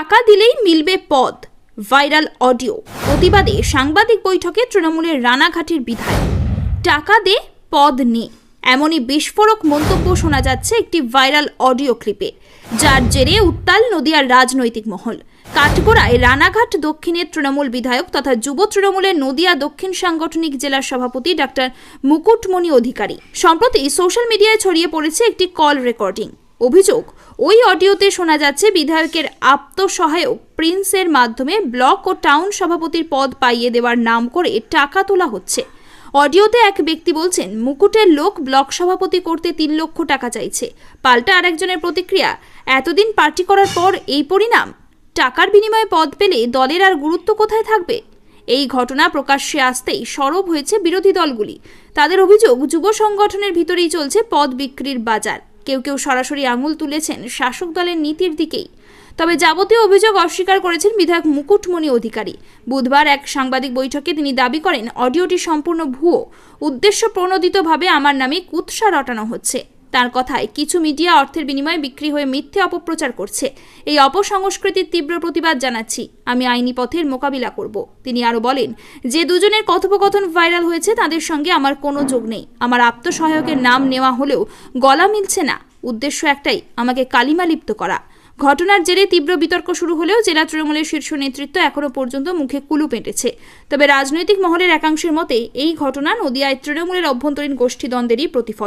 টাকা দিলেই মিলবে পদ। Viral audio. প্রতিবাদে সাংবাদিক বৈঠকে তৃণমূলের রানাঘাটের বিধায়ক। টাকা দে, পদ নে। এমনই বিস্ফোরক মন্তব্য শোনা যাচ্ছে একটি ভাইরাল অডিও ক্লিপে। যার জেরে উত্তাল নদিয়ার রাজনৈতিক মহল। কাঠগোড়ায় রানাঘাট দক্ষিণের তৃণমূল বিধায়ক তথা যুব তৃণমূলের নদিয়া দক্ষিণ সাংগঠনিক জেলার সভাপতি ডাক্তার মুকুটমণি অধিকারী। সম্প্রতি সোশ্যাল মিডিয়ায় ছড়িয়ে পড়েছে একটি কল রেকর্ডিং। অভিযোগ, ওই অডিওতে শোনা যাচ্ছে বিধায়কের আত্মসহায়ক প্রিন্সের মাধ্যমে ব্লক ও টাউন সভাপতির পদ পাইয়ে দেওয়ার নাম করে টাকা তোলা হচ্ছে। অডিওতে এক ব্যক্তি বলছেন, মুকুটের লোক ব্লক সভাপতি করতে তিন লক্ষ টাকা চাইছে। পাল্টা আরেকজনের প্রতিক্রিয়া, এতদিন পার্টি করার পর এই পরিণাম? টাকার বিনিময়ে পদ পেলে দলের আর গুরুত্ব কোথায় থাকবে? এই ঘটনা প্রকাশ্যে আসতেই সরব হয়েছে বিরোধী দলগুলি। তাদের অভিযোগ, যুব সংগঠনের ভিতরেই চলছে পদ বিক্রির বাজার। কেউ কেউ সরাসরি আঙুল তুলেছেন শাসক দলের নীতির দিকেই। তবে যাবতীয় অভিযোগ অস্বীকার করেছেন বিধায়ক মুকুটমণি অধিকারী। বুধবার এক সাংবাদিক বৈঠকে তিনি দাবি করেন, অডিওটি সম্পূর্ণ ভুয়ো। উদ্দেশ্য প্রণোদিতভাবে আমার নামে কুৎসা রটানো হচ্ছে। তার কথায় কিছু মিডিয়া অর্থের বিনিময়ে বিক্রি হয়ে মিথ্যে অপপ্রচার করছে। এই অপসংস্কৃতির তীব্র প্রতিবাদ জানাচ্ছি। আমি আইনি পথের মোকাবিলা করব। তিনি আরও বলেন, যে দুজনের কথোপকথন ভাইরাল হয়েছে, তাদের সঙ্গে আমার কোনো যোগ নেই। আমার আত্মসহায়কের নাম নেওয়া হলেও গলা মিলছে না। উদ্দেশ্য একটাই, আমাকে কালিমালিপ্ত করা। ঘটনার জেরে তীব্র বিতর্ক শুরু হলেও জেলা তৃণমূলের শীর্ষ নেতৃত্ব এখনও পর্যন্ত মুখে কুলু পেটেছে। তবে রাজনৈতিক মহলের একাংশের মতে, এই ঘটনা নদিয়ায় তৃণমূলের অভ্যন্তরীণ গোষ্ঠীদ্বন্দ্বেরই প্রতিফল।